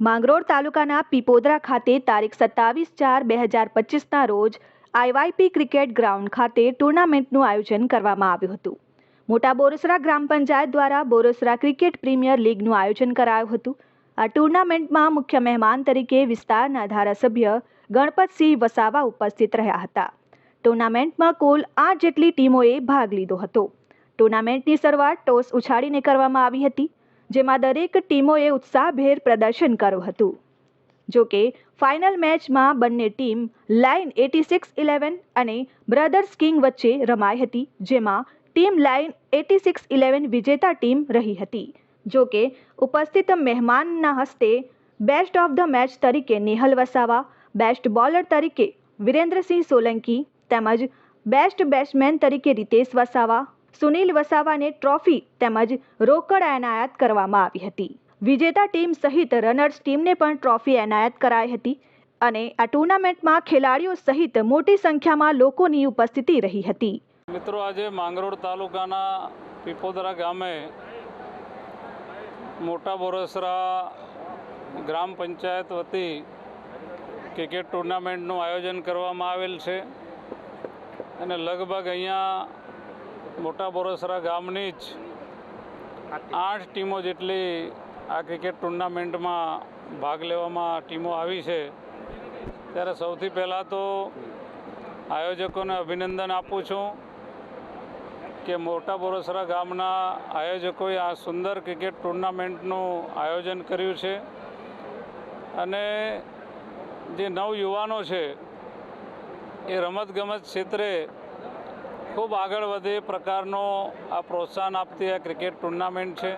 માંગરોળ તાલુકાના પીપોદરા ખાતે તારીખ સત્તાવીસ ચાર બે હજાર પચીસના રોજ આઈવાયપી ક્રિકેટ ગ્રાઉન્ડ ખાતે ટુર્નામેન્ટનું આયોજન કરવામાં આવ્યું હતું. મોટા બોરસરા ગ્રામ પંચાયત દ્વારા બોરસરા ક્રિકેટ પ્રીમિયર લીગનું આયોજન કરાયું હતું. આ ટુર્નામેન્ટમાં મુખ્ય મહેમાન તરીકે વિસ્તારના ધારાસભ્ય ગણપતસિંહ વસાવા ઉપસ્થિત રહ્યા હતા. ટુર્નામેન્ટમાં કુલ આઠ જેટલી ટીમોએ ભાગ લીધો હતો. ટુર્નામેન્ટની શરૂઆત ટોસ ઉછાળીને કરવામાં આવી હતી. જેમાં દરેક ટીમોએ ઉત્સાહભેર પ્રદર્શન કર્યું હતું. જોકે ફાઇનલ મેચમાં બંને team line eighty six eleven અને બ્રધર્સ કિંગ વચ્ચે રમાઈ હતી, જેમાં team line eighty six eleven વિજેતા ટીમ રહી હતી. જોકે ઉપસ્થિત મહેમાનના હસ્તે બેસ્ટ ઓફ ધ મેચ તરીકે નેહલ વસાવા બેસ્ટ બોલર તરીકે વિરેન્દ્રસિંહ સોલંકી તેમજ બેસ્ટ બેટ્સમેન તરીકે રીતેશ વસાવા સુનિલ વસાવાને ટ્રોફી તેમજ રોકડ એનાયત કરવામાં આવી હતી. વિજેતા ટીમ સહિત રનર્સ ટીમને પણ ટ્રોફી એનાયત કરાઈ હતી અને આ ટુર્નામેન્ટમાં ખેલાડીઓ સહિત મોટી સંખ્યામાં લોકોની ઉપસ્થિતિ રહી હતી. મિત્રો, આજે માંગરોળ તાલુકાના પીપોદરા ગામે મોટા બોરસરા ગ્રામ પંચાયત વતી ક્રિકેટ ટુર્નામેન્ટનું આયોજન કરવામાં આવેલ છે અને લગભગ અહીંયા મોટા બોરસરા ગામની જ આઠ ટીમો જેટલી આ ક્રિકેટ ટુર્નામેન્ટમાં ભાગ લેવામાં ટીમો આવી છે. ત્યારે સૌથી પહેલાં તો આયોજકોને અભિનંદન આપું છું કે મોટા બોરસરા ગામના આયોજકોએ આ સુંદર ક્રિકેટ ટુર્નામેન્ટનું આયોજન કર્યું છે. અને જે નવયુવાનો છે, એ રમતગમત ક્ષેત્રે ખૂબ આગળ વધે પ્રકારનો આ પ્રોત્સાહન આપતી આ ક્રિકેટ ટુર્નામેન્ટ છે.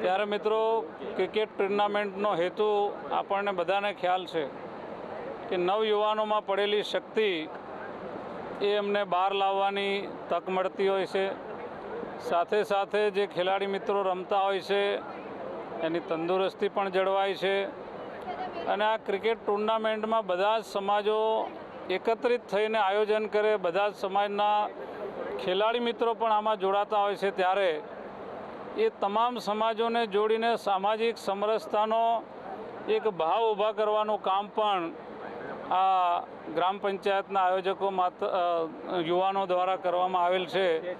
ત્યારે મિત્રો, ક્રિકેટ ટુર્નામેન્ટનો હેતુ આપણને બધાને ખ્યાલ છે કે નવયુવાનોમાં પડેલી શક્તિ એ એમને બહાર લાવવાની તક મળતી હોય છે. સાથે સાથે જે ખેલાડી મિત્રો રમતા હોય છે, એની તંદુરસ્તી પણ જળવાય છે. અને આ ક્રિકેટ ટુર્નામેન્ટમાં બધા જ સમાજો એકત્રિત થઈને આયોજન કરે. બધા જ સમાજના ખેલાડી મિત્રો પણ આમાં જોડાતા હોય છે ત્યારે. એ તમામ સમાજોને જોડીને સામાજિક સમરસતાનો એક ભાવ ઊભા કરવાનું કામ પણ આ ગ્રામ પંચાયતના આયોજકો માત્ર યુવાનો દ્વારા કરવામાં આવેલ છે.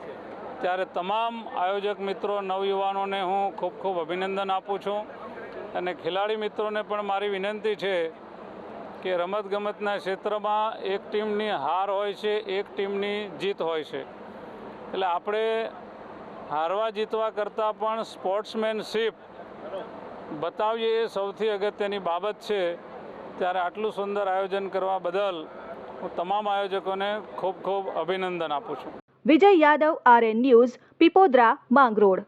ત્યારે તમામ આયોજક મિત્રો, નવયુવાનોને હું ખૂબ ખૂબ અભિનંદન આપું છું અને ખેલાડી મિત્રોને પણ મારી વિનંતી છે કે રમતગમતના ક્ષેત્રમાં એક ટીમની હાર હોય છે, એક ટીમની જીત હોય છે. એટલે આપણે હારવા જીતવા કરતાં પણ સ્પોર્ટ્સમેનશીપ બતાવીએ એ સૌથી અગત્યની બાબત છે. ત્યારે આટલું સુંદર આયોજન કરવા બદલ હું તમામ આયોજકોને ખૂબ ખૂબ અભિનંદન આપું છું. Vijay Yadav, RN news, Pipodara, Mangrol.